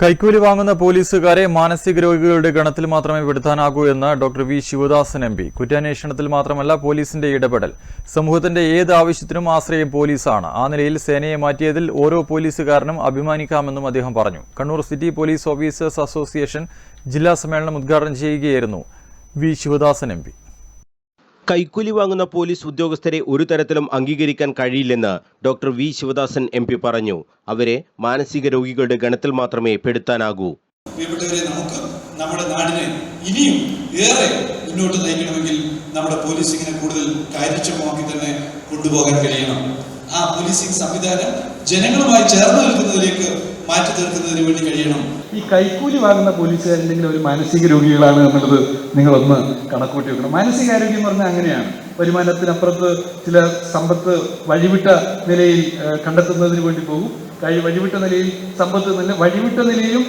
കൈക്കൂലി വാങ്ങുന്ന പോലീസുകാരെ മാനസിക രോഗികളുടെ ഗണത്തിൽ മാത്രമേ പെടുത്താനാകൂ എന്ന് doctor V Sivadasan M P. കുറ്റാന്വേഷണത്തിൽ മാത്രമല്ല പോലീസിന്റെ ഇടപെടൽ. സമൂഹത്തിന്റെ ഏത് ആവശ്യത്തിനും ആശ്രയം പോലീസാണ്. ആ നിലയിൽ സേനയെ മാറ്റിയതിൽ ഓരോ പോലീസുകാരനും അഭിമാനിക്കാമെന്നും അദ്ദേഹം പറഞ്ഞു. Kannur city police officers association ജില്ലാ സമ്മേളനം ഉദ്ഘാടനം ചെയ്യുകയായിരുന്നു വി ശിവദാസൻ എം കൈക്കൂലി വാങ്ങുന്ന പോലീസ് ഉദ്യോഗസ്ഥരെ ഒരു തരത്തിലും അംഗീകരിക്കാൻ കഴിയില്ലെന്ന് doctor V Sivadasan M P പറഞ്ഞു. അവരെ മാനസിക രോഗികളുടെ ഗണത്തിൽ മാത്രമേ പെടുത്താനാകൂ. പ്രിയപ്പെട്ടവരെ നമുക്ക് നമ്മുടെ നാടിനെ ഇനിയും ഏറെ മുന്നോട്ട് നയിക്കണമെങ്കിൽ നമ്മുടെ പോലീസിങ്ങിനെ കൂടുതൽ കാര്യക്ഷമമാക്കി തന്നെ കൊണ്ടുപോകാൻ കഴിയണം. ആ പോലീസിംഗ് സംവിധാനം ജനങ്ങളുമായി ചേർന്ന് നിൽക്കുന്നതിലേക്ക് മാറ്റി തീർക്കുന്നതിന് വേണ്ടി കഴിയണം. ഈ കൈക്കൂലി വാങ്ങുന്ന പോലീസുകാരുണ്ടെങ്കിലും ഒരു മാനസിക രോഗികളാണ് എന്നുള്ളത് നിങ്ങളൊന്ന് കണക്കൂട്ടി വെക്കണം. മാനസികാരോഗ്യം എന്ന് പറഞ്ഞാൽ അങ്ങനെയാണ്. വരുമാനത്തിനപ്പുറത്ത് ചില സമ്പത്ത് വഴിവിട്ട നിലയിൽ കണ്ടെത്തുന്നതിന് വേണ്ടി പോകും. കൈ വഴിവിട്ട നിലയിൽ സമ്പത്ത് നല്ല വഴിവിട്ട നിലയിലും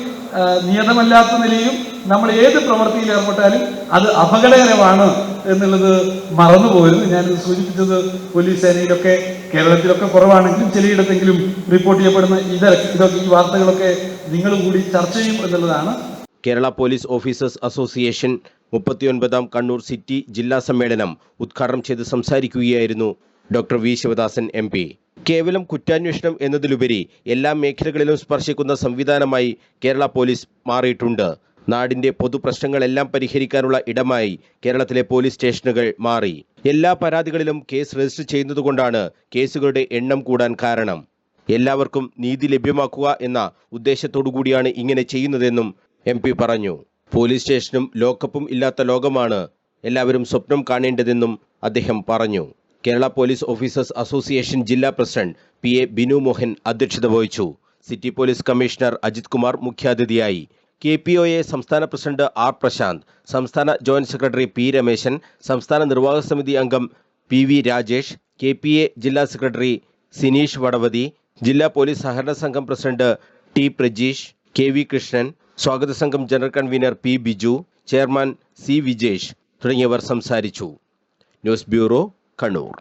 നിയതമല്ലാത്ത നിലയിലും നമ്മൾ ഏത് പ്രവൃത്തിയിൽ ഏർപ്പെട്ടാലും അത് അപകടകരമാണ് എന്നുള്ളത് മറന്നു ഞാൻ സൂചിപ്പിച്ചത് പോലീസ് സേനയിലൊക്കെ കേരളത്തിലൊക്കെ കുറവാണെങ്കിലും ചിലയിടത്തെങ്കിലും റിപ്പോർട്ട് ചെയ്യപ്പെടുന്ന ഇത് ഇതൊക്കെ ഈ വാർത്തകളൊക്കെ നിങ്ങൾ കൂടി ചർച്ച ചെയ്യും എന്നുള്ളതാണ്. കേരള പോലീസ് ഓഫീസേഴ്സ് അസോസിയേഷൻ മുപ്പത്തിയൊൻപതാം കണ്ണൂർ സിറ്റി ജില്ലാ സമ്മേളനം ഉദ്ഘാടനം ചെയ്ത് സംസാരിക്കുകയായിരുന്നു doctor V Sivadasan M P. കേവലം കുറ്റാന്വേഷണം എന്നതിലുപരി എല്ലാ മേഖലകളിലും സ്പർശിക്കുന്ന സംവിധാനമായി കേരള പോലീസ് മാറിയിട്ടുണ്ട്. നാടിന്റെ പൊതുപ്രശ്നങ്ങളെല്ലാം പരിഹരിക്കാനുള്ള ഇടമായി കേരളത്തിലെ പോലീസ് സ്റ്റേഷനുകൾ മാറി. എല്ലാ പരാതികളിലും കേസ് രജിസ്റ്റർ ചെയ്യുന്നതുകൊണ്ടാണ് കേസുകളുടെ എണ്ണം കൂടാൻ കാരണം. എല്ലാവർക്കും നീതി ലഭ്യമാക്കുക എന്ന ഉദ്ദേശത്തോടുകൂടിയാണ് ഇങ്ങനെ ചെയ്യുന്നതെന്നും എം പി പറഞ്ഞു. പോലീസ് സ്റ്റേഷനും ലോക്കപ്പും ഇല്ലാത്ത ലോകമാണ് എല്ലാവരും സ്വപ്നം കാണേണ്ടതെന്നും അദ്ദേഹം പറഞ്ഞു. കേരള പോലീസ് ഓഫീസേഴ്സ് അസോസിയേഷൻ ജില്ലാ president P A Binu Mohan അധ്യക്ഷത വഹിച്ചു. City police commissioner Ajith Kumar മുഖ്യാതിഥിയായി. കെ പി ഒ എ സംസ്ഥാന പ്രസിഡന്റ് ആർ പ്രശാന്ത് സംസ്ഥാന ജോയിന്റ് സെക്രട്ടറി പി രമേശൻ സംസ്ഥാന നിർവാഹക സമിതി അംഗം P V Rajesh K P A ജില്ലാ സെക്രട്ടറി സിനീഷ് വടവതി ജില്ലാ പോലീസ് സഹകരണ സംഘം president T Prajeesh K V Krishnan സ്വാഗത സംഘം general convener P Biju chairman C Vijesh തുടങ്ങിയവർ സംസാരിച്ചു. News bureau Kannur.